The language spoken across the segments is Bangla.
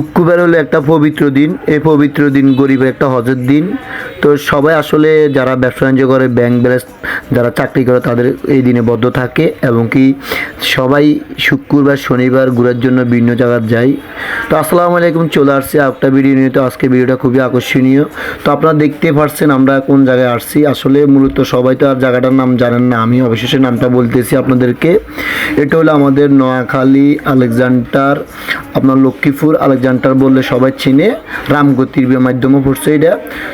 শুক্রবার হলো একটা পবিত্র দিন। এই পবিত্র দিন গরিবের একটা হজের দিন। তো সবাই আসলে যারা ব্যবসা বাণিজ্য করে ব্যাংক ব্যালেন্স যারা চাকরি করে, তাদের এই দিনে বদ্ধ থাকে। এবং কি সবাই শুক্রবার, শনিবার, ঘোরার জন্য বিভিন্ন জায়গায় যায়। তো আসসালামু আলাইকুম, চলে আসছি একটা ভিডিও নিয়ে। তো আজকে ভিডিওটা খুবই আকর্ষণীয়। তো আপনারা দেখতে পারছেন আমরা কোন জায়গায় আসছি। আসলে মূলত সবাই তো আর জায়গাটার নাম জানেন না আমি অবশেষে নামটা বলতেছি আপনাদেরকে। এটা হলো আমাদের নোয়াখালী আলেকজান্ডার, আপনার লক্ষ্মীপুর আলেকজান্ডার বললে সবাই চিনে। রামগতির মাধ্যমে পড়ছে এটা।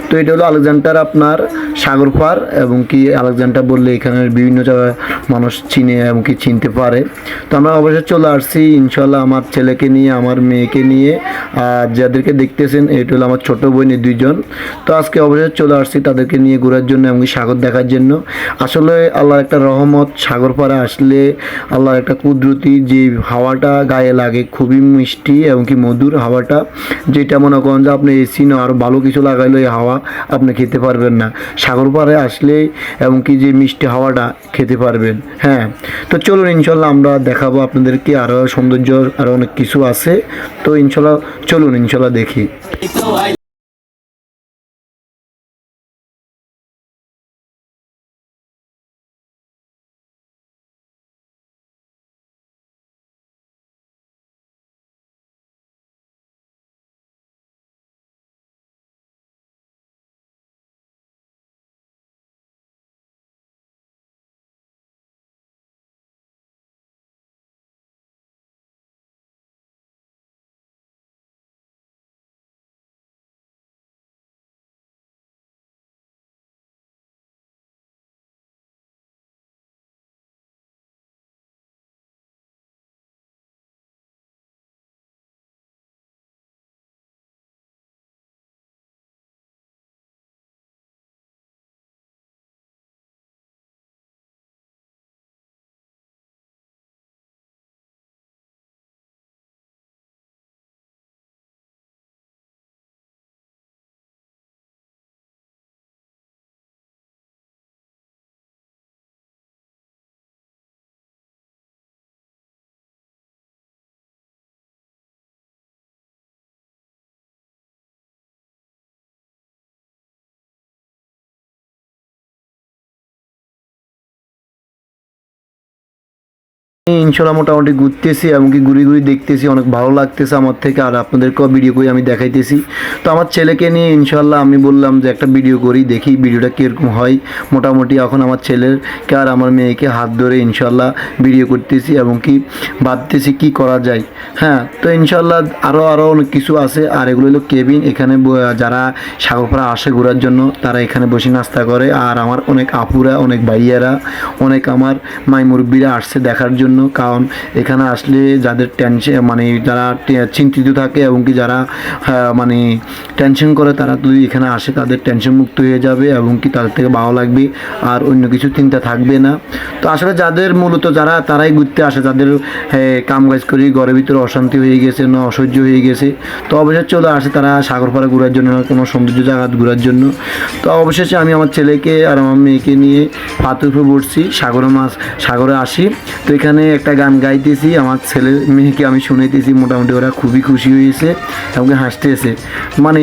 তো এটা হলো আলেকজান্ডার আপনার সাগর পার এবং কি আলেকজান্ডার বললে এখানের বিভিন্ন জায়গায় মানুষ চিনে এবং কি চিনতে পারে। তো আমরা অবশ্যই চলে আসছি ইনশাল্লাহ আমার ছেলেকে নিয়ে, আমার মেয়েকে নিয়ে। আর যাদেরকে দেখতেছেন, এটা হলো আমার ছোটো বোনের দুইজন। তো আজকে অবশ্যই চলে আসছি তাদেরকে নিয়ে ঘোরার জন্য এবং সাগর দেখার জন্য। আসলে আল্লাহর একটা রহমত, সাগর পাড়ে আসলে আল্লাহর একটা কুদরতি যে হাওয়াটা গায়ে লাগে, খুবই মিষ্টি এবং কি মধুর হাওয়াটা। যেটা মনে করেন যে আপনি এসি না, আর ভালো কিছু লাগাইলে হাওয়া আপনি খেতে পারবেন না। সাগর পাড়ে আসলে এবং কি যে মিষ্টি হাওয়াটা খেতে পারবেন হ্যাঁ। তো চলুন ইনশাল্লাহ আমরা দেখাবো আপনাদেরকে আরও সৌন্দর্য আরও অনেক কিছু আছে। তো ইনশাল্লাহ, চলুন ইনশাল্লাহ দেখি। ইনশাল্লাহ মোটামুটি ঘুরতেছি এমনকি ঘুরি ঘুরি দেখতেছি, অনেক ভালো লাগতেছে আমার থেকে। আর আপনাদেরকেও ভিডিও করে, আমি দেখাইতেছি। তো আমার ছেলেকে নিয়ে ইনশাল্লাহ আমি বললাম যে একটা ভিডিও করি, দেখি ভিডিওটা কীরকম হয়। মোটামুটি এখন আমার ছেলেরকে আর আমার মেয়েকে হাত ধরে ইনশাল্লাহ ভিডিও করতেছি এবং কি ভাবতেছি কি করা যায়। হ্যাঁ তো ইনশাল্লাহ আরও আরও অনেক কিছু আছে। আর এগুলো হলো কেবিন এখানে যারা সাগরপাড়া আসে ঘোরার জন্য, তারা এখানে বসে নাস্তা করে। আর আমার অনেক আপুরা, অনেক ভাইয়ারা, অনেক আমার মাই মুরব্বীরা আসছে দেখার জন্য। কারণ এখানে আসলে যাদের টেনশন মানে যারা চিন্তিত থাকে এবং কি যারা মানে টেনশন করে, তারা যদি এখানে আসে, তাদের টেনশন মুক্ত হয়ে যাবে এবং কি তাদের থেকে ভালো লাগবে, আর অন্য কিছু চিন্তা থাকবে না। তো আসলে যাদের মূলত যারা, তারাই ঘুরতে আসে, যাদের কাম কাজ করি ঘরের ভিতরে অশান্তি হয়ে গেছে, না অসহ্য হয়ে গেছে, তো অবশ্যই চলে আসে তারা সাগর পাড়ে ঘোরার জন্য, না কোনো সৌন্দর্য জায়গা ঘোরার জন্য। তো অবশেষে আমি আমার ছেলেকে আর আমার মেয়েকে নিয়ে পাথর বসছি, সাগরে মাছ, সাগরে আসি। তো এখানে একটা গান গাইতেছি, আমার ছেলে মেয়েকে আমি শুনাইতেছি, মোটামুটি ওরা খুবই খুশি হয়েছে এবং হাসতেছে। মানে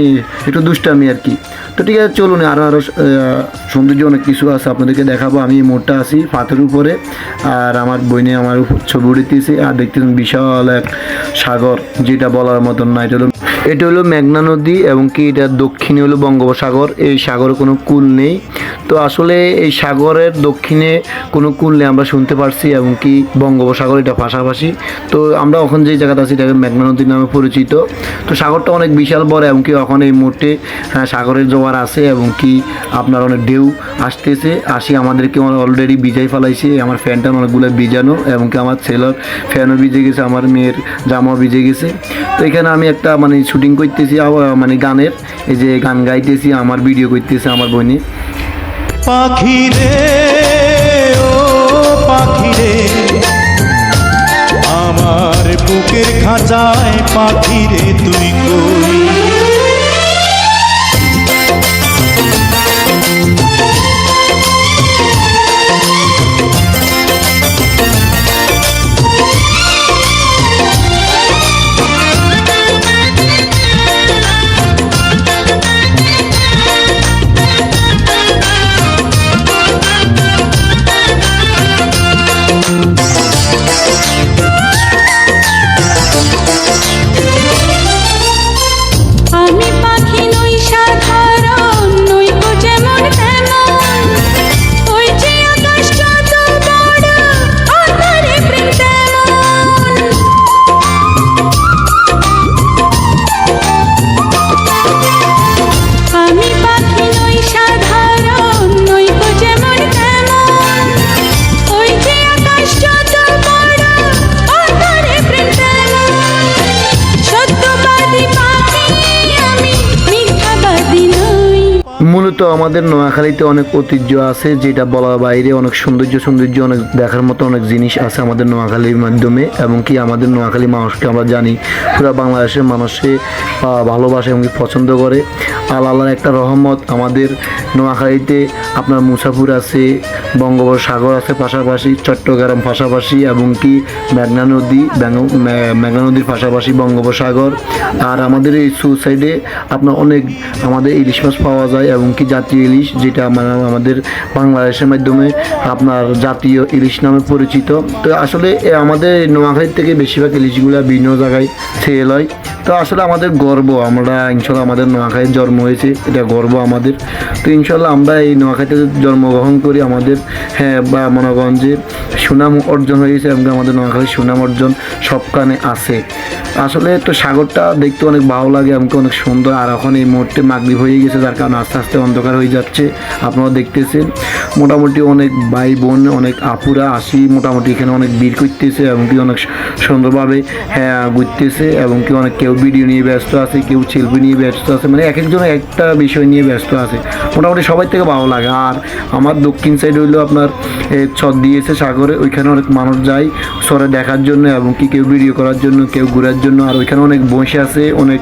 একটু দুষ্টামি আর কি। তো ঠিক আছে, চলুন আরও আরও সৌন্দর্য অনেক কিছু আছে আপনাদেরকে দেখাবো। আমি এই মোড়টা আছি পাথর উপরে, আর আমার বইনে আমার ছবি উঠেছে আর দেখতেছেন বিশাল এক সাগর, যেটা বলার মতন না, এটা এটা হলো মেঘনা নদী এবং কি এটা দক্ষিণে হলো বঙ্গোপসাগর। এই সাগরে কোনো কুল নেই। তো আসলে এই সাগরের দক্ষিণে কোনো কুল নেই আমরা শুনতে পারছি এবং কি বঙ্গোপসাগর এটা পাশাপাশি। তো আমরা ওখান যে জায়গাটা আছি এটাকে মেঘনা নদী নামে পরিচিত। তো সাগরটা অনেক বিশাল বড় এবং কি এখন এই মুহূর্তে হ্যাঁ, সাগরের জোয়ার আছে এবং কি আপনার অনেক ঢেউ আসতেছে। আসি আমাদেরকে অলরেডি বিজাই ফেলাইছে। আমার ফ্যানটা অনেকগুলো বিজানো এবং কি আমার ছেলের ফ্যানও ভিজে গেছে আমার মেয়ের জামাও ভিজে গেছে। তো এখানে আমি একটা মানে শুটিং করতেছি মানে গানের। এই যে গান গাইতেছি, আমার ভিডিও করতেছে আমার বোনে পাখি রে ও পাখি রে আমার বুকের খাঁচায় পাখি রে তুই কই? মূলত আমাদের নোয়াখালীতে অনেক ঐতিহ্য আছে, যেটা বলার বাইরে অনেক সৌন্দর্য সৌন্দর্য, অনেক দেখার মতো অনেক জিনিস আছে আমাদের নোয়াখালীর মাধ্যমে। এবং কি আমাদের নোয়াখালী মানুষকে আমরা জানি, পুরো বাংলাদেশের মানুষে ভালোবাসে এবং পছন্দ করে। আল্লাহ আল্লাহর একটা রহমত আমাদের নোয়াখালীতে, আপনার মুসাফুর আছে, বঙ্গোপসাগর আছে পাশাপাশি, চট্টগ্রাম পাশাপাশি এবং কি মেঘনা নদী মেঘনা নদীর পাশাপাশি বঙ্গোপসাগর। আর আমাদের এই সুসাইডে আপনার অনেক আমাদের ইলিশ মাছ পাওয়া যায় এবং কি জাতীয় ইলিশ, যেটা আমা- আমাদের বাংলাদেশের মাধ্যমে আপনার জাতীয় ইলিশ নামে পরিচিত। তো আসলে আমাদের নোয়াখালীর থেকে বেশিরভাগ ইলিশগুলো বিভিন্ন জায়গায় সেল হয়। তো আসলে আমাদের গর্ব, আমরা ইনশাল্লাহ আমাদের নোয়াখালীর জন্ম হয়েছে, এটা গর্ব আমাদের। তো ইনশাল্লাহ আমরা এই নোয়াখাইতে জন্মগ্রহণ করি, আমাদের হ্যাঁ বা মনোগঞ্জে সুনাম অর্জন হয়েছে এবং আমাদের নোয়াখালীর সুনাম অর্জন সবখানে আছে। আসলে তো সাগরটা দেখতে অনেক ভালো লাগে আমাকে অনেক সুন্দর, আর এখন এই মুহূর্তে মাগরিব হয়ে গেছে, যার কারণে আস্তে আস্তে অন্ধকার হয়ে যাচ্ছে আপনারা দেখতেছেন। মোটামুটি অনেক ভাই বোন অনেক আপুরা আসি, মোটামুটি এখানে অনেক ভিড় করতেছে এবং কি অনেক সুন্দরভাবে হ্যাঁ ঘুরতেছে এবং কি অনেক কেউ ভিডিও নিয়ে ব্যস্ত আছে, কেউ শিল্পী নিয়ে ব্যস্ত আছে মানে এক একজন একটা বিষয় নিয়ে ব্যস্ত আছে। মোটামুটি সবাই থেকে ভালো লাগে। আর আমার দক্ষিণ সাইড হইল আপনার ছদ দিয়েছে সাগরে, ওইখানে অনেক মানুষ যায় সরে দেখার জন্য এবং কি কেউ ভিডিও করার জন্য, কেউ ঘোরার জন্য। আর ওইখানে অনেক বসে আছে, অনেক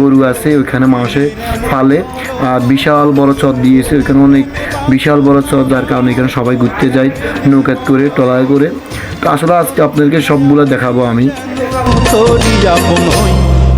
গরু আছে, ওইখানে মানুষে ফালে আর বিশাল বড় চর দিয়েছে, ওইখানে অনেক বিশাল বড় চর যার কারণে এখানে সবাই ঘুরতে যায় নৌকাত করে টলায় করে। তো আসলে আজকে আপনাদেরকে সবগুলো দেখাবো আমি।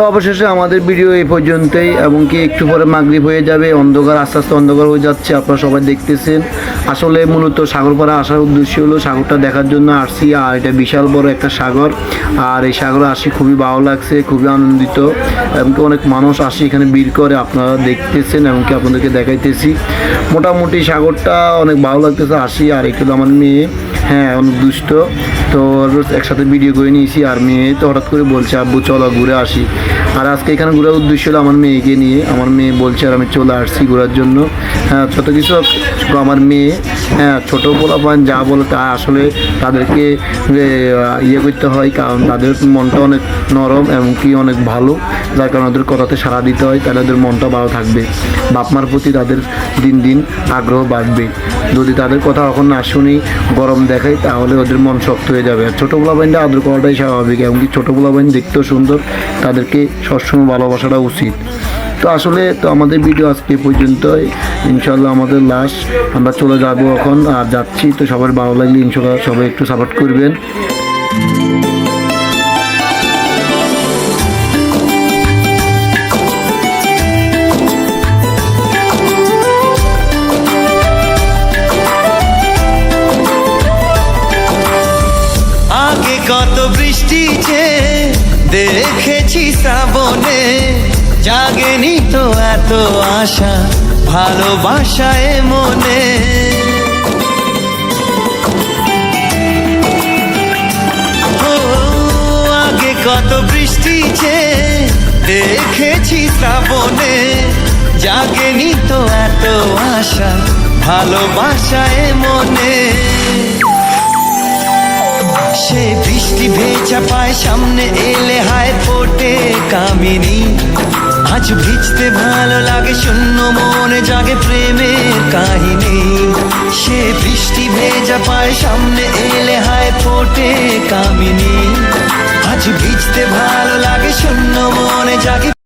তো অবশেষে আমাদের ভিডিও এই পর্যন্তই, এবং কি একটু পরে মাগরিব হয়ে যাবে, অন্ধকার, আস্তে আস্তে অন্ধকার হয়ে যাচ্ছে, আপনারা সবাই দেখতেছেন। আসলে মূলত সাগরপাড়া আসার উদ্দেশ্য হলো সাগরটা দেখার জন্য আসছি, আর এটা বিশাল বড় একটা সাগর, আর এই সাগরে আসি খুবই ভালো লাগছে, খুবই আনন্দিত, এবং কি অনেক মানুষ আসি এখানে ভিড় করে, আপনারা দেখতেছেন, এবং কি আপনাদেরকে দেখাইতেছি। মোটামুটি সাগরটা অনেক ভালো লাগতেছে, আসি, আর একটু আমার মেয়ে। হ্যাঁ অনেক দুষ্ট। তো একসাথে ভিডিও করে নিয়েছি আর মেয়ে তো হঠাৎ করে বলছে, আব্বু, চলো ঘুরে আসি। আর আজকে এখানে ঘোরার উদ্দেশ্য হলো আমার মেয়েকে নিয়ে। আমার মেয়ে বলছে আর আমি চলে আসছি ঘোরার জন্য। হ্যাঁ যত কিছু আমার মেয়ে হ্যাঁ ছোটো পোলাপান যা বলে তা আসলে তাদেরকে ইয়ে করতে হয়, কারণ তাদের মনটা অনেক নরম এবং কি অনেক ভালো। যার কারণে ওদের কথাতে সাড়া দিতে হয়, তাহলে ওদের মনটা ভালো থাকবে। বাপমার প্রতি তাদের দিন দিন আগ্রহ বাড়বে। যদি তাদের কথা এখন না শুনি, গরম দেখাই, তাহলে ওদের মন শক্ত হয়ে যাবে। আর ছোটো পোলাপাইনটা আদর করাটাই স্বাভাবিক, এমনকি ছোটো পোলাপাইন দেখতেও সুন্দর, তাদেরকে সবসময় ভালোবাসাটা উচিত। তো আসলে তো আমাদের ভিডিও আজকে পর্যন্তই। ইনশাল্লাহ আমাদের লাস্ট আমরা চলে যাব এখন আর যাচ্ছি। তো সবার ভালো লাগলে ইনশাল্লাহ সবাই একটু সাপোর্ট করবেন। এত আশা ভালোবাসায় মনে। আগে কত বৃষ্টি যে দেখেছি শ্রাবণে, জাগেনি তো এত আশা ভালোবাসায় মনে। সে বৃষ্টি ভেজা পায় সামনে এলে হায় ফোটে কামিনী। আজ ভিজতে ভালো লাগে শূন্য মনে, জাগে প্রেমের কাহিনী। সে বৃষ্টি ভেজা পায় সামনে এলে হায় ফোটে কামিনী। আজ ভিজতে ভালো লাগে শূন্য মনে, জাগে